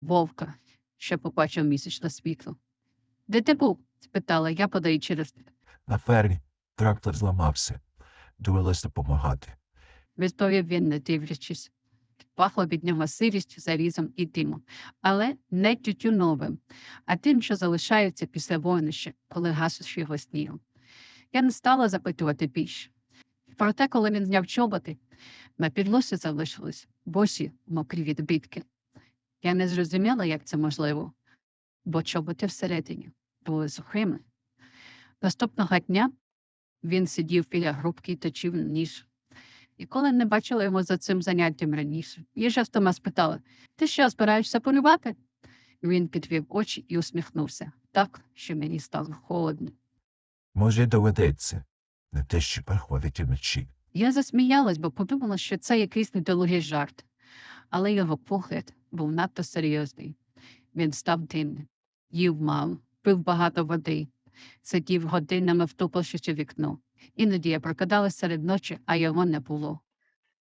вовка, що побачив місячне світло. Де ти був? спитала я, подаючи рецепт. На фермі трактор зламався. Довелось допомагати. відповів він, не дивлячись. Пахло від нього сирістю, зарізом і димом, але не тютюновим, а тим, що залишається після вогнища, коли гасиш його снігом. Я не стала запитувати більше. Проте, коли він зняв чоботи, на підлосі залишились босі мокрі відбитки. Я не зрозуміла, як це можливо, бо чоботи всередині були сухими. Наступного дня він сидів біля грубки і точив ніж. І коли не бачила його за цим заняттям раніше, я жестома спитала: Ти що, збираєшся полювати? Він підвів очі і усміхнувся так, що мені стало холодно. Може, доведеться. Не те, що приходить уночі. Я засміялась, бо подумала, що це якийсь недолугий жарт, але його погляд був надто серйозний. Він став дивним, їв мало, пив багато води, сидів годинами, втупившись у вікно. Іноді я прокидалася серед ночі, а його не було.